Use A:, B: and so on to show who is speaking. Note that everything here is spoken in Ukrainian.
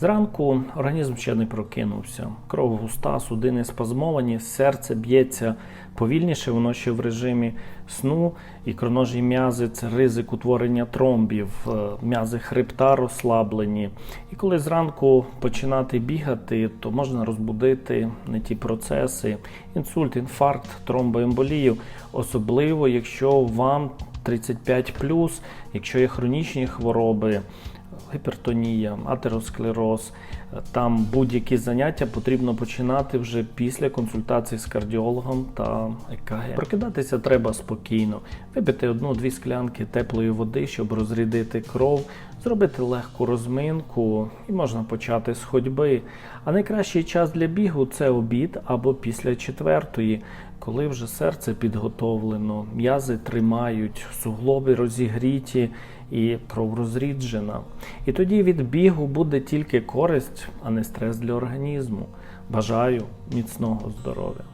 A: Зранку організм ще не прокинувся. Кров густа, судини спазмовані, серце б'ється повільніше, воно ще в режимі сну, і кроножі м'язи це ризик утворення тромбів, е, м'язи хребта розслаблені. І коли зранку починати бігати, то можна розбудити не ті процеси: інсульт, інфаркт, тромбоемболію, особливо якщо вам 35+, якщо є хронічні хвороби гіпертонія, атеросклероз. Там будь-які заняття потрібно починати вже після консультації з кардіологом та ЕКГ. Прокидатися треба спокійно, випити одну-дві склянки теплої води, щоб розрядити кров, зробити легку розминку і можна почати з ходьби. А найкращий час для бігу це обід або після четвертої, коли вже серце підготовлено, м'язи тримають, суглоби розігріті і пророзріджена. І тоді від бігу буде тільки користь, а не стрес для організму. Бажаю міцного здоров'я.